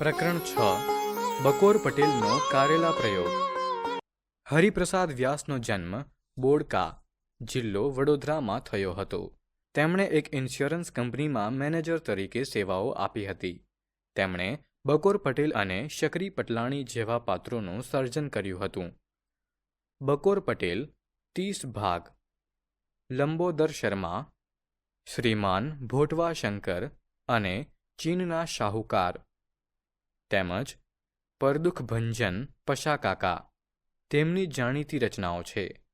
પ્રકરણ છ, બકોર પટેલનો કારેલા પ્રયોગ. હરિપ્રસાદ વ્યાસનો જન્મ બોડકા જિલ્લો વડોદરામાં થયો હતો. તેમણે એક ઇન્સ્યોરન્સ કંપનીમાં મેનેજર તરીકે સેવાઓ આપી હતી. તેમણે બકોર પટેલ અને શકરી પટલાણી જેવા પાત્રોનું સર્જન કર્યું હતું. બકોર પટેલ ત્રીસ ભાગ. લંબોદર શર્મા, શ્રીમાન ભોટવા શંકર અને ચીનના શાહુકાર તેમજ પરદુખ ભંજન પશાકાકા તેમની જાણીતી રચનાઓ છે.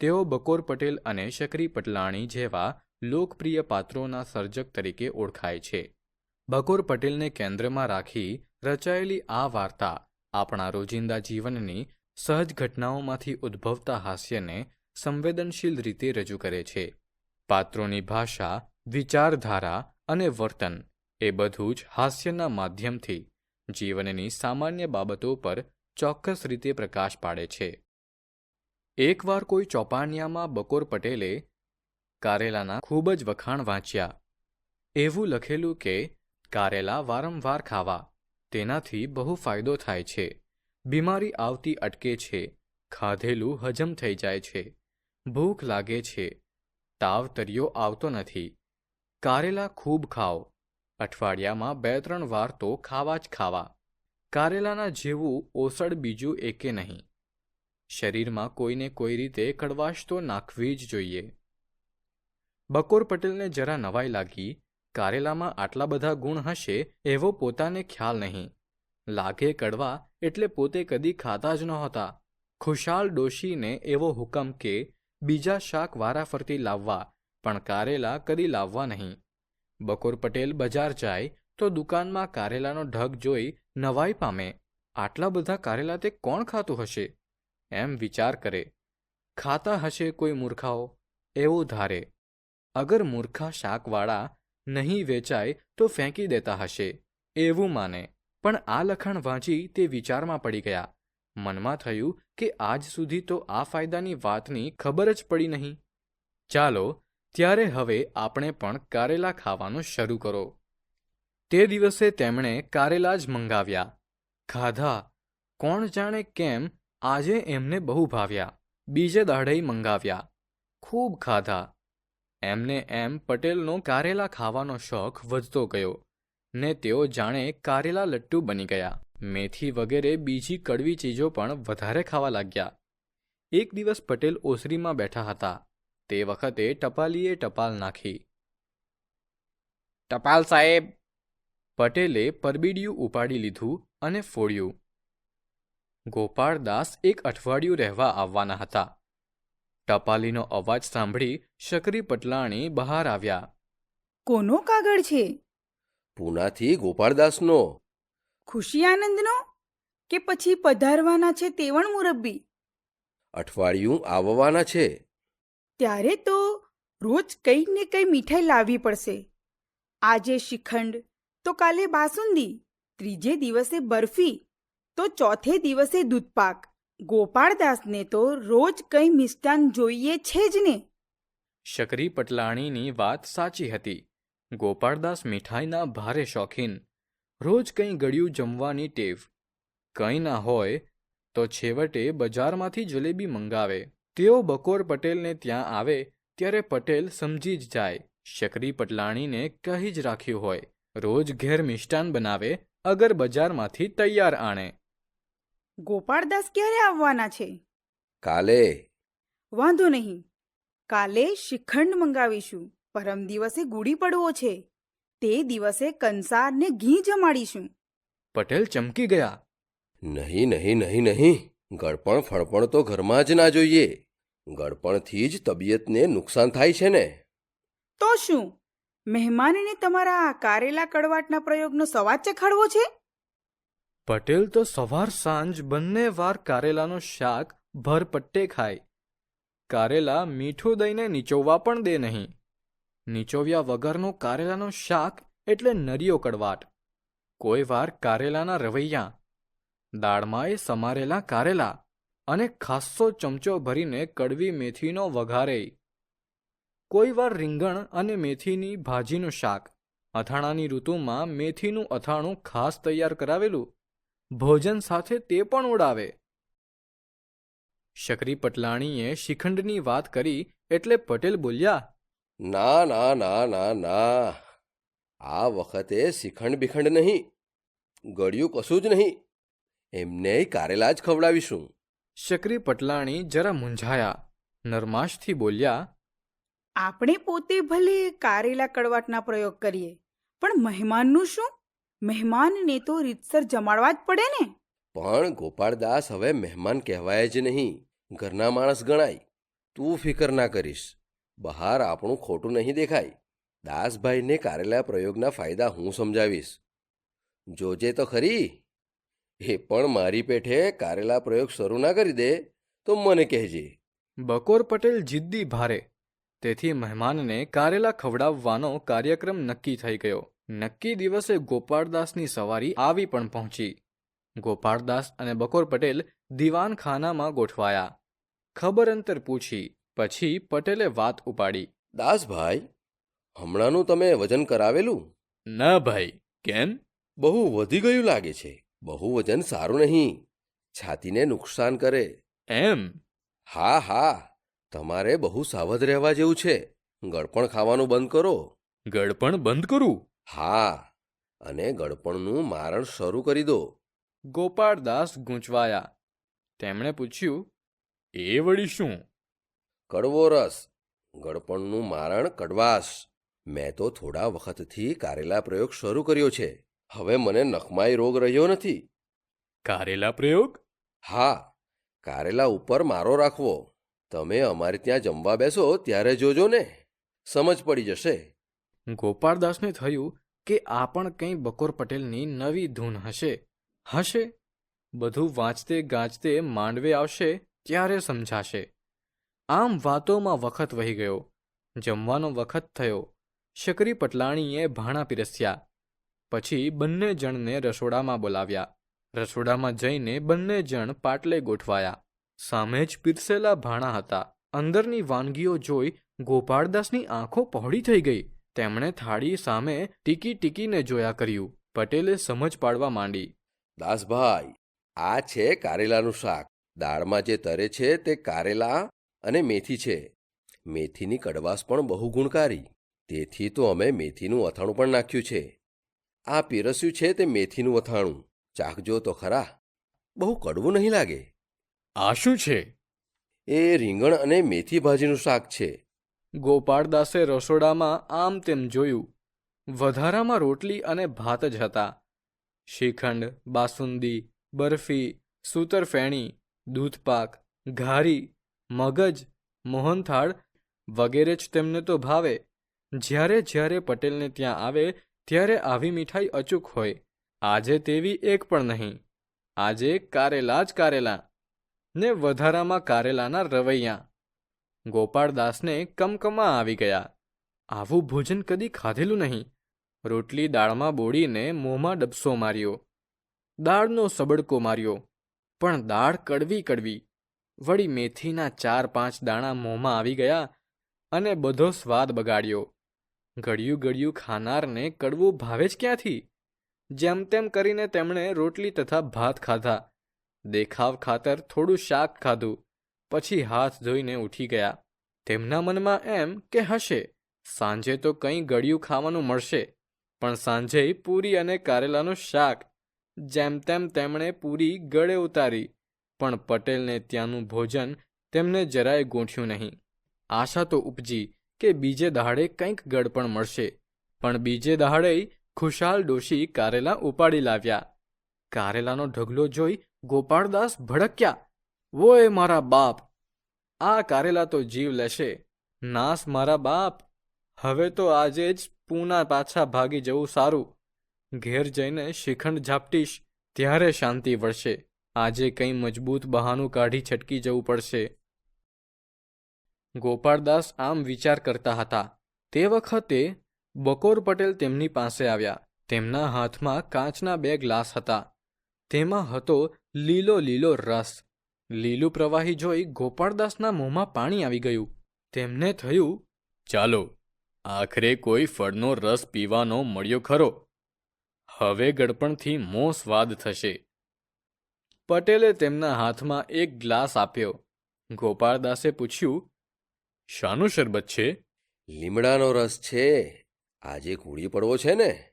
તેઓ બકોર પટેલ અને શકરી પટલાણી જેવા લોકપ્રિય પાત્રોના સર્જક તરીકે ઓળખાય છે. બકોર પટેલને કેન્દ્રમાં રાખી રચાયેલી આ વાર્તા આપણા રોજિંદા જીવનની સહજ ઘટનાઓમાંથી ઉદ્ભવતા હાસ્યને સંવેદનશીલ રીતે રજૂ કરે છે. પાત્રોની ભાષા, વિચારધારા અને વર્તન એ બધું જ હાસ્યના માધ્યમથી જીવનની સામાન્ય બાબતો પર ચોક્કસ રીતે પ્રકાશ પાડે છે. એકવાર કોઈ ચોપાનિયામાં બકોર પટેલે કારેલાના ખૂબ જ વખાણ વાંચ્યા. એવું લખેલું કે, કારેલા વારંવાર ખાવા, તેનાથી બહુ ફાયદો થાય છે. બીમારી આવતી અટકે છે, ખાધેલું હજમ થઈ જાય છે, ભૂખ લાગે છે, તાવ તરિયો આવતો નથી. કારેલા ખૂબ ખાઓ અઠવાડિયામાં બે ત્રણ વાર તો ખાવા જ ખાવા. કારેલાના જેવું ઓસડ બીજું એકે નહીં. શરીરમાં કોઈને કોઈ રીતે કડવાશ તો નાખવી જ જોઈએ. બકોર પટેલને જરા નવાઈ લાગી, કારેલામાં આટલા બધા ગુણ હશે એવો પોતાને ખ્યાલ નહીં. લાગે કડવા એટલે પોતે કદી ખાતા જ નહોતા. ખુશાલ ડોશીને એવો હુકમ કે, બીજા શાક વારાફરતી લાવવા, પણ કારેલા કદી લાવવા નહીં. બકોર પટેલ બજાર જાય તો દુકાનમાં કારેલાનો ઢગ જોઈ નવાઈ પામે. આટલા બધા કારેલા તે કોણ ખાતું હશે? એમ વિચાર કરે. ખાતા હશે કોઈ મૂર્ખાઓ? એવું ધારે. અગર મૂર્ખા શાકવાળા નહીં વેચાય તો ફેંકી દેતા હશે. એવું માને. પણ આ લખાણ વાંચી તે વિચારમાં પડી ગયા. મનમાં થયું કે આજ સુધી તો આ ફાયદાની વાતની ખબર જ પડી નહીં. ચાલો ત્યારે હવે આપણે પણ કારેલા ખાવાનું શરૂ કરો. તે દિવસે તેમણે કારેલા જ મંગાવ્યા. ખાધા. કોણ જાણે કેમ આજે એમને બહુ ભાવ્યા. બીજે દાઢેય મંગાવ્યા. ખૂબ ખાધા. એમને એમ પટેલનો કારેલા ખાવાનો શોખ વધતો ગયો ને તેઓ જાણે કારેલા લટ્ટુ બની ગયા. મેથી વગેરે બીજી કડવી ચીજો પણ વધારે ખાવા લાગ્યા. એક દિવસ પટેલ ઓસરીમાં બેઠા હતા. તે વખતે ટપાલીએ ટપાલ નાખી. ટપાલ સાહેબ! પટેલે પરબીડિયું ઉપાડી લીધું અને ફોડ્યું. ગોપાળદાસ એક અઠવાડિયું રહેવા આવવાના હતા. ટપાલીનો અવાજ સાંભળી શકરી પટલાણી બહાર આવ્યા. કોનો કાગળ છે? પૂનાથી ગોપાળદાસનો. ખુશી આનંદનો? કે પછી પધારવાના છે તેવણ મુરબ્બી? અઠવાડિયું આવવાના છે. ત્યારે તો રોજ કંઈક ને કંઈ મીઠાઈ લાવવી પડશે. આજે શ્રીખંડ, તો કાલે બાસુંદી, ત્રીજે દિવસે બરફી, તો ચોથે દિવસે દૂધપાક. ગોપાળદાસને તો રોજ કંઈ મિષ્ટાન જોઈએ છે જ ને. શકરી પટલાણીની વાત સાચી હતી. ગોપાળદાસ મીઠાઈના ભારે શોખીન. રોજ કંઈ ગળ્યું જમવાની ટેવ. કંઈ ના હોય તો છેવટે બજારમાંથી જલેબી મંગાવે. તેઓ બકોર પટેલને ત્યાં આવે ત્યારે પટેલ સમજી જ જાય. શકરી પટલાણીને કહી જ રાખ્યું હોય રોજ ઘેર મિષ્ટાન બનાવે અગર બજારમાંથી તૈયાર આણે. ગોપાળદાસ ક્યારે આવવાના છે? કાલે. વાંધો નહીં. કાલે શ્રીખંડ મંગાવીશું. પરમ દિવસે ગુડી પડવો છે. તે દિવસે કંસારને ઘી જમાડીશું. પટેલ ચમકી ગયા. નહીં નહીં નહીં નહીં. ગળપણ ફળપણ તો ઘરમાં જ ના જોઈએ. ગળપણથી જ તબિયતને નુકસાન થાય છે ને. તો શું? મહેમાનને તમારા કારેલા કડવાટના પ્રયોગનો સવાદ ચખાડવો છે? પટેલ તો સવાર સાંજ બંને વાર કારેલાનું શાક ભરપટ્ટે ખાય. કારેલા મીઠું દઈને નીચોવવા પણ દે નહીં. નીચોવ્યા વગરનું કારેલાનું શાક એટલે નરિયો કડવાટ. કોઈ વાર કારેલાના રવૈયા દાળમાં એ સમારેલા કારેલા અને ખાસ્સો ચમચો ભરીને કડવી મેથીનો વઘારે કોઈ વાર રીંગણ અને મેથીની ભાજીનું શાક. અથાણાની ઋતુમાં મેથીનું અથાણું ખાસ તૈયાર કરાવેલું. ભોજન સાથે તે પણ ઉડાવે. શકરી પટલાણીએ શિખંડની વાત કરી એટલે પટેલ બોલ્યા, ના ના ના ના ના. આ વખતે શ્રીખંડ બિખંડ નહીં. ગળ્યું કશું જ નહીં. એમને કારેલા જ ખવડાવીશું. શકરી પટલાણી જરા મૂંઝાયા. નરમાશથી બોલ્યા આપણે પોતે ભલે કારેલા કડવાટના પ્રયોગ કરીએ પણ મહેમાનનું શું? મહેમાનને તો રીતસર જમાડવા જ પડે ને. પણ ગોપાળદાસ હવે મહેમાન કહેવાય જ નહીં. ઘરના માણસ ગણાય. તું ફિકર ના કરીશ. બહાર આપણું ખોટું નહીં દેખાય. દાસભાઈને કારેલા પ્રયોગના ફાયદા હું સમજાવીશ. જોજે તો ખરી. એ પણ મારી પેઠે કારેલા પ્રયોગ શરૂ ના કરી દે તો મને કહેજે. બકોર પટેલ જિદ્દી ભારે. તેથી મહેમાનને કારેલા ખવડાવવાનો કાર્યક્રમ નક્કી થઈ ગયો. નક્કી દિવસે ગોપાળદાસની સવારી આવી પણ પહોંચી. ગોપાળદાસ અને બકોર પટેલ દિવાનખાનામાં ગોઠવાયા. ખબર અંતર પૂછી પછી પટેલે વાત ઉપાડી. દાસભાઈ હમણાંનું તમે વજન કરાવેલું? ના ભાઈ કેમ? બહુ વધી ગયું લાગે છે. બહુ વજન સારું નહીં. છાતીને નુકસાન કરે. એમ? હા હા. તમારે બહુ સાવધ રહેવા જેવું છે. ગળપણ ખાવાનું બંધ કરો. ગળપણ બંધ કરું? હા. અને ગળપણનું મારણ શરૂ કરી દો. ગોપાળદાસ ગૂંચવાયા. તેમણે પૂછ્યું એ વળી શું? કડવો રસ. ગળપણનું મારણ કડવાશ. મેં તો થોડા વખતથી કારેલા પ્રયોગ શરૂ કર્યો છે. હવે મને નખમાઈ રોગ રહ્યો નથી. કારેલા પ્રયોગ? હા કારેલા ઉપર મારો રાખવો. તમે અમારે ત્યાં જમવા બેસો ત્યારે જોજો ને. સમજ પડી જશે. ગોપાળદાસને થયું કે આ પણ કંઈ બકોર પટેલની નવી ધૂન હશે. હશે? બધું વાંચતે ગાજતે માંડવે આવશે ત્યારે સમજાશે. આમ વાતોમાં વખત વહી ગયો. જમવાનો વખત થયો. શકરી પટલાણીએ ભાણા પીરસ્યા. પછી બંને જણને રસોડામાં બોલાવ્યા. રસોડામાં જઈને બંને જણ પાટલે ગોઠવાયા. સામે જ પીરસેલા ભાણા હતા. અંદરની વાનગીઓ જોઈ ગોપાળદાસની આંખો પહોળી થઈ ગઈ. તેમણે થાળી સામે ટીકી ટીકીને જોયા કર્યું. પટેલે સમજ પાડવા માંડી. દાસભાઈ, આ છે કારેલાનું શાક. દાળમાં જે તરે છે તે કારેલા અને મેથી છે. મેથીની કડવાશ પણ બહુ ગુણકારી તેથી તો અમે મેથીનું અથાણું પણ નાખ્યું છે. આ પીરસ્યું છે તે મેથીનું અથાણું. ચાખજો તો ખરા. બહુ કડવું નહીં લાગે. આ શું છે? એ રીંગણ અને મેથી ભાજીનું શાક છે. ગોપાળદાસે રસોડામાં આમ તેમ જોયું. વધારામાં રોટલી અને ભાત જ હતા. શ્રીખંડ બાસુંદી બરફી સૂતરફેણી દૂધપાક ઘારી મગજ મોહનથાળ વગેરે જ તેમને તો ભાવે. જ્યારે જ્યારે પટેલને ત્યાં આવે ત્યારે આવી મીઠાઈ અચૂક હોય. આજે તેવી એક પણ નહીં. આજે કારેલા જ કારેલા. ને વધારામાં કારેલાના રવૈયા. ગોપાળદાસને કમકમા આવી ગયા. આવું ભોજન કદી ખાધેલું નહીં. રોટલી દાળમાં બોળીને મોંમાં ડબસો માર્યો. દાળનો સબડકો માર્યો. પણ દાળ કડવી કડવી. વળી મેથીના ચાર પાંચ દાણા મોંમાં આવી ગયા અને બધો સ્વાદ બગાડ્યો. ગળ્યું ગળ્યું ખાનારને કડવું ભાવે જ ક્યાંથી? જેમ તેમ કરીને તેમણે રોટલી તથા ભાત ખાધા. દેખાવ ખાતર થોડું શાક ખાધું. પછી હાથ ધોઈને ઉઠી ગયા. તેમના મનમાં એમ કે હશે, સાંજે તો કંઈ ગળ્યું ખાવાનું મળશે, પણ સાંજે પૂરી અને કારેલાનું શાક. જેમ તેમ તેમણે પૂરી ગળે ઉતારી, પણ પટેલને ત્યાંનું ભોજન તેમને જરાય ગોઠ્યું નહીં. આશા તો ઉપજી કે બીજે દહાડે કંઈક ગળપણ મળશે. પણ બીજે દહાડે ખુશાલ ડોશી કારેલા ઉપાડી લાવ્યા. કારેલાનો ઢગલો જોઈ ગોપાળદાસ ભડક્યા. વોય મારા બાપ, આ કારેલા તો જીવ લેશે. નાસ મારા બાપ. હવે તો આજે જ પૂના પાછા ભાગી જવું સારું. ઘેર જઈને શિખંડ ઝાપટીશ, ત્યારે શાંતિ વળશે. આજે કંઈ મજબૂત બહાનું કાઢી છટકી જવું પડશે. ગોપાળદાસ આમ વિચાર કરતા હતા. તે વખતે બકોર પટેલ તેમની પાસે આવ્યા. તેમના હાથમાં કાચના બે ગ્લાસ હતા. તેમાં હતો લીલો લીલો રસ. લીલું પ્રવાહી જોઈ ગોપાળદાસના મોંમાં પાણી આવી ગયું. તેમને થયું, ચાલો, આખરે કોઈ ફળનો રસ પીવાનો મળ્યો ખરો. હવે ગડપણથી મો સ્વાદ થશે. પટેલે તેમના હાથમાં એક ગ્લાસ આપ્યો. ગોપાળદાસે પૂછ્યું શાનું શરબત છે? લીમડાનો રસ છે. આજે કૂડી પડવો છે ને.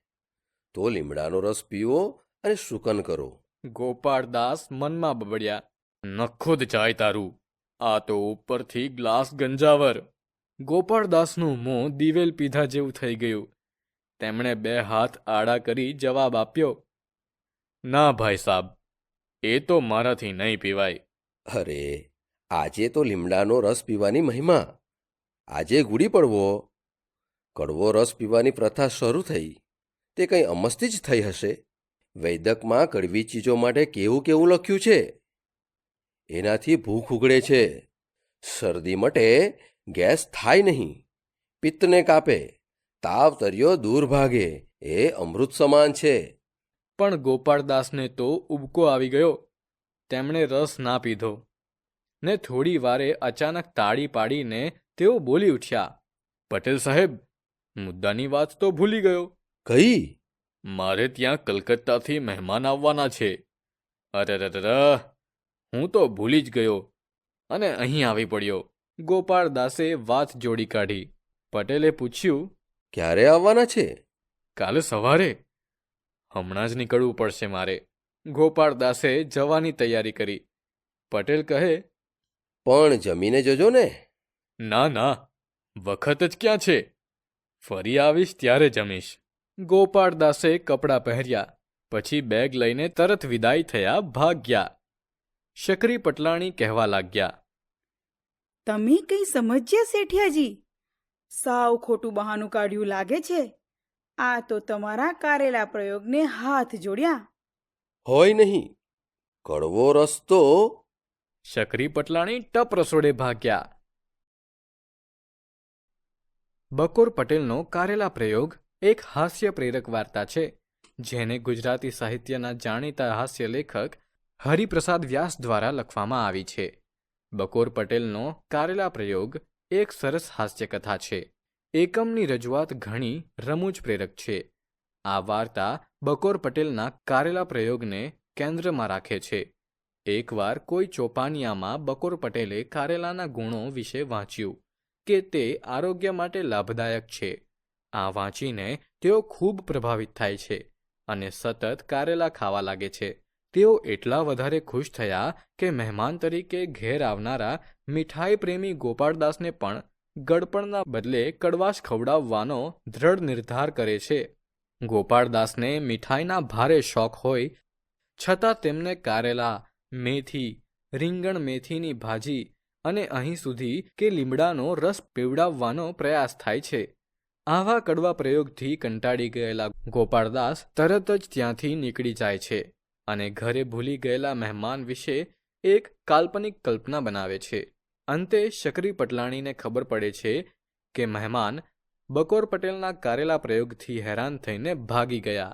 તો લીમડાનો રસ પીવો અને શુકન કરો. ગોપાળદાસ મનમાં બબડ્યા. નખુદ જાય તારું. આ તો ઉપરથી ગ્લાસ ગંજાવર. ગોપાળદાસનું મોં દિવેલ પીધા જેવું થઈ ગયું. તેમણે બે હાથ આડા કરી જવાબ આપ્યો. ના ભાઈ સાબ એ તો મારાથી નહીં પીવાય. અરે આજે તો લીમડાનો રસ પીવાની મહિમા. આજે ગુડી પડવો. કડવો રસ પીવાની પ્રથા શરૂ થઈ. તે કંઈ અમસ્તી જ થઈ હશે. વૈદકમાં કડવી ચીજો માટે કેવું કેવું લખ્યું છે? એનાથી ભૂખ ઉગડે છે. શરદી મટે, ગેસ થાય નહીં. પિત્તને કાપે. તાવ તર્યો દૂર ભાગે. એ અમૃત સમાન છે. પણ ગોપાળદાસને તો ઉબકો આવી ગયો. તેમણે રસ ના પીધો. ને થોડી વારે અચાનક તાળી પાડીને તેઓ બોલી ઉઠ્યા પટેલ સાહેબ મુદ્દાની વાત તો ભૂલી ગયો. કઈ? મારે ત્યાં કલકત્તાથી મહેમાન આવવાના છે. અરે હું તો ભૂલી જ ગયો. અને અહીં આવી પડ્યો. ગોપાળદાસે વાત જોડી કાઢી. પટેલે પૂછ્યું ક્યારે આવવાના છે? કાલે સવારે. હમણાં જ નીકળવું પડશે મારે. ગોપાળદાસે જવાની તૈયારી કરી. પટેલ કહે પણ જમીને જજો ને. ના ના વખત જ ક્યાં છે? ફરી આવીશ ત્યારે જમીશ. ગોપાળદાસે કપડાં પહેર્યા પછી બેગ લઈને તરત વિદાય થયા ભાગ્યા. શકરી પટલાણી કહેવા લાગ્યા. તમે કંઈ સમજ્યા શેઠિયાજી? સાવ ખોટું બહાનું કાઢ્યું લાગે છે. આ તો તમારા કારેલા પ્રયોગને હાથ જોડ્યા. હોય નહીં કડવો રસ્તો. શકરી પટલાણી ટપ રસોડે ભાગ્યા. બકોર પટેલનો કારેલા પ્રયોગ એક હાસ્ય પ્રેરક વાર્તા છે, જેને ગુજરાતી સાહિત્યના જાણીતા હાસ્ય લેખક હરિપ્રસાદ વ્યાસ દ્વારા લખવામાં આવી છે. બકોર પટેલનો કારેલા પ્રયોગ એક સરસ હાસ્યકથા છે. એકમની રજૂઆત ઘણી રમૂજ પ્રેરક છે. આ વાર્તા બકોર પટેલના કારેલા પ્રયોગને કેન્દ્રમાં રાખે છે. એકવાર કોઈ ચોપાનિયામાં બકોર પટેલે કારેલાના ગુણો વિશે વાંચ્યું. કે તે આરોગ્ય માટે લાભદાયક છે. આ વાંચીને તેઓ ખૂબ પ્રભાવિત થાય છે અને સતત કારેલા ખાવા લાગે છે. તેઓ એટલા વધારે ખુશ થયા કે મહેમાન તરીકે ઘેર આવનારા મીઠાઈ પ્રેમી ગોપાળદાસને પણ ગડપણના બદલે કડવાશ ખવડાવવાનો દ્રઢ નિર્ધાર કરે છે. ગોપાળદાસને મીઠાઈના ભારે શોખ હોય છતાં તેમને કારેલા મેથી, રીંગણ મેથીની ભાજી અને અહીં સુધી કે લીમડાનો રસ પીવડાવવાનો પ્રયાસ થાય છે. આવા કડવા પ્રયોગથી કંટાળી ગયેલા ગોપાળદાસ તરત જ ત્યાંથી નીકળી જાય છે અને ઘરે ભૂલી ગયેલા મહેમાન વિશે એક કાલ્પનિક કલ્પના બનાવે છે. અંતે શકરી પટલાણીને ખબર પડે છે કે મહેમાન બકોર પટેલના કારેલા પ્રયોગથી હેરાન થઈને ભાગી ગયા.